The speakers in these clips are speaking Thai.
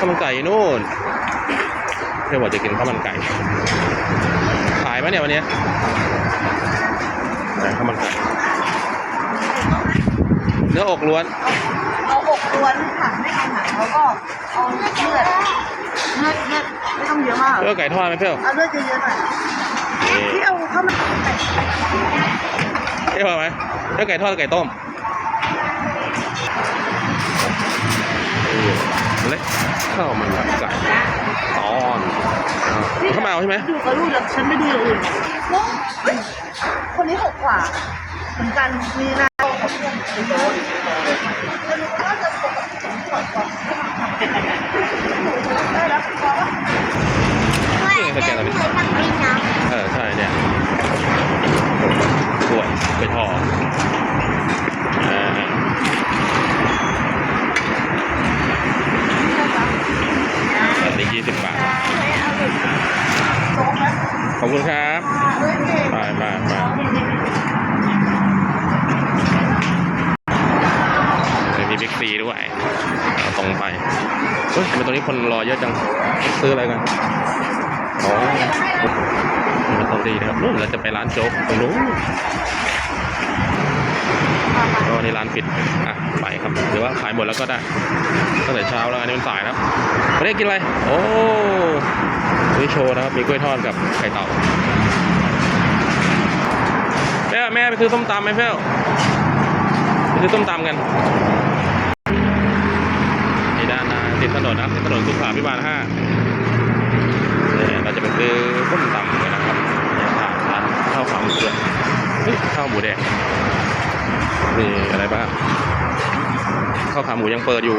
ข้าวมันไก่อยู่นู่นเพื่อนบอกจะกินข้าวมันไก่ ขายไหมเนี่ยวันเนี้ยไหนข้าวมันไก่เนื้ออกล้วนเอาอกล้วนค่ะไม่เอาหนังแล้วก็เอาเลือดเลือดเลือดไม่ต้องเยอะมากเพื่อไก่ทอดไหมเพื่อนเอาเลือดเยอะๆหน่อยนี่ที่เอาเข้ามาใส่เอ้ยพอไหมเพื่อไก่ทอดหรือไก่ต้ม เล็กข้าวมันไก่ตอนอ่าเข้ามาเอาใช่ไหมดูกับลูกแล้วฉันไม่ดูอย่างอื่นเฮ้ยคนนี้หกกว่าเหมือนกันมีหน้าของเพื่อนไม่รู้ว่าจะปกติสองขวดก่อนได้แล้วพอนี่ไงสแกนอะไรดิเออใช่เนี่ยกล้วยไปทอดอ่าอันนี้ยี่สิบบาท ขอบ คุณครับมามามาเดี๋ยวมีบิ๊กซีด้วยตรงไปเฮ้ยทำไมตรงนี้คนรอเยอะจัง ซื้ออะไรกันอ๋อมันตรงดีนะครับนู่นเราจะไปร้านโจ๊กตรงนู้นก็วันร้านปิด อะ ไปครับ หรือว่าขายหมดแล้วก็ได้ตั้งแต่เช้าแล้วอันนี้มันสายแล้ว วันนี้กินอะไร โอ้นี่โชว์นะครับ มีกล้วยทอดกับไข่เต่าแม่แม่ไปซื้อส้มตำไหมเพื่อนไปซื้อส้มตำกันนี่ด้านหน้าติดถนนนะติดถนนสุขาพิบาลห้าเนี่ยเราจะไปซื้อส้มตำกันนะครับผ่านร้านข้าวขาหมูด้วยเฮ้ยข้าวหมูแดงมีอะไรบ้างข้าวขาหมูยังเปิดอยู่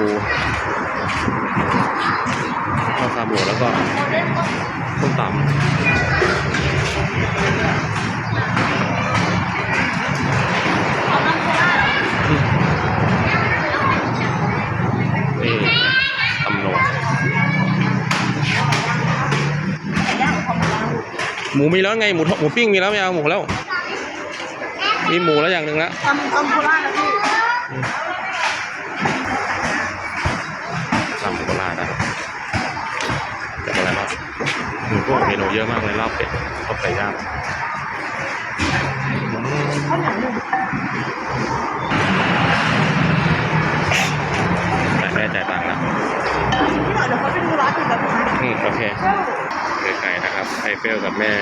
าวขาหมูแล้วก็ส้มตำนี่ตำโนดหมูมีแล้วไงหมูหมูปิ้งมีแล้วไม่เอาหมูแล้ว มีหมูแล้วอย่างหนึ่งแล้วตำตำโคราชนะพี่ มีพวกเมนูเยอะมากเลยลาบเป็ดต้มไก่ย่างใส่แต่แม่จ่ายตังค์แล้วพี่หน่อยเดี๋ยวเขาไปดูร้านอื่นกันนะอืมโอเคไก่นะครับไอเฟลกับแม่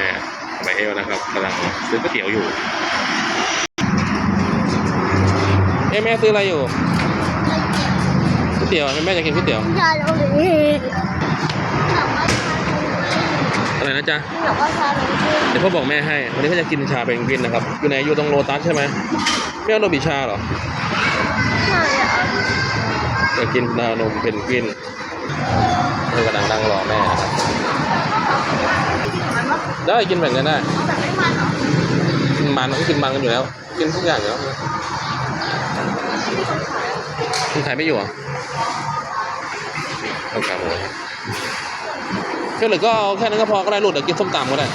ไบเอลนะครับกำลังซื้อก๋วยเตี๋ยวอยู่ เอ้แม่ซื้ออะไรอยู่ก๋วยเตี๋ยวแม่จะกินก๋วยเตี๋ยวชาโลลีอะไรนะ จ๊ะเดี๋ยวก็ชาโลลีเดี๋ยวพ่อบอกแม่ให้ วันนี้เขาจะกินชาเพนกวินนะครับ อยู่ไหนอยู่ตรงโลตัสใช่ไหมไม่เอาโนบิชาเหรอใช่อะจะกินนานมเพนกวินเธอกำลังนั่งรอแม่นะครับได้กินแบ่งกันได้แต่ไม่มันเหรอกินมันก็กินมันกันอยู่แล้ว กินทุกอย่างอยู่แล้วคุณขายไม่อยู่เหรอต้องการหมู ก็หรือก็เอาแค่นั้นก็พอก็ได้ลูกเดี๋ยวกินส้มตำก็ได้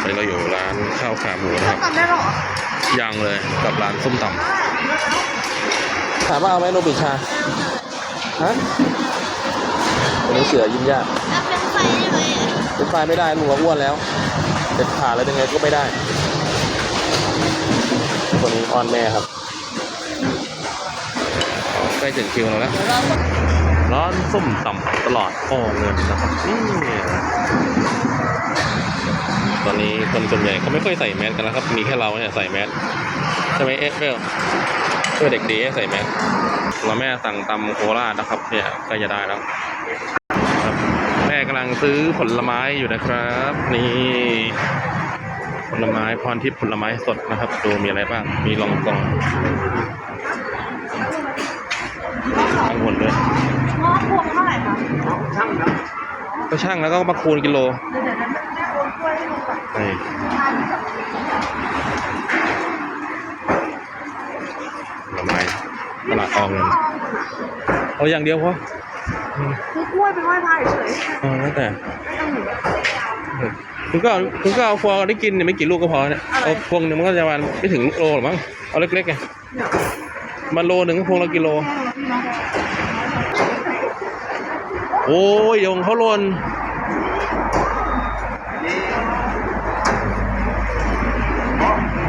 ตอนนี้เราอยู่ร้านข้าวขาหมูนะครับ ทำได้หรอยังเลยกับร้านส้มตำถามว่าเอาไหมโนบิชา ฮะวันนี้เสือยิ้มยากแล้วเป็นไฟได้ไหมเป็นไฟไม่ได้ลุงก็อ้วนแล้วเด็ดขาดแล้วยังไงก็ไม่ได้คนนี้อ้อนแม่ครับอ๋อ ใกล้ถึงคิวเราแล้ว ร้านส้มตำตลอดอ้อเงินนะครับนี่ตอนนี้คนส่วนใหญ่เขาไม่ค่อยใส่แมสกันแล้วครับ มีแค่เราเนี่ยใส่แมสใช่ไหมเอฟเบลช่วยเด็กดีให้ใส่แมสเราแม่สั่งตำโคราชนะครับเนี่ยใกล้จะได้แล้วแม่กำลังซื้อผลไม้อยู่นะครับ นี่ผลไม้พรทิพย์ผลไม้สดนะครับ ดูมีอะไรบ้าง มีลองกอง ก็ช่างแล้วก็มาคูณกิโลเดี๋ยวเดี๋ยวแม่แม่โอนกล้วยให้ลุงก่อนนี่ผลไม้ตลาดอองเงินเอาอย่างเดียวพออืมคือกล้วยเป็นไหว้พระเฉยเอาแล้วแต่ๆไม่ต้องหนูคุณก็เอาคุณก็เอาฟองได้กินเนี่ยไม่กี่ลูกก็พอเนี่ยเอาพวงหนึงมันก็จะประมาณไม่ถึงโลหรอกมั้งเอาเล็กๆไงเนี่ยมันโลหนึ่งพวงละกิโล โอ้ยยงเขาหล่น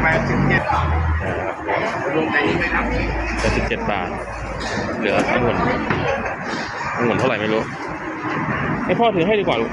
แปดสิบเจ็ดนะครับรวมในนี้ไหมครับแปดสิบเจ็ดบาท เหลือทั้งหมดทั้งหมดเท่าไหร่ไม่รู้ ให้พ่อถือให้ดีกว่าลูก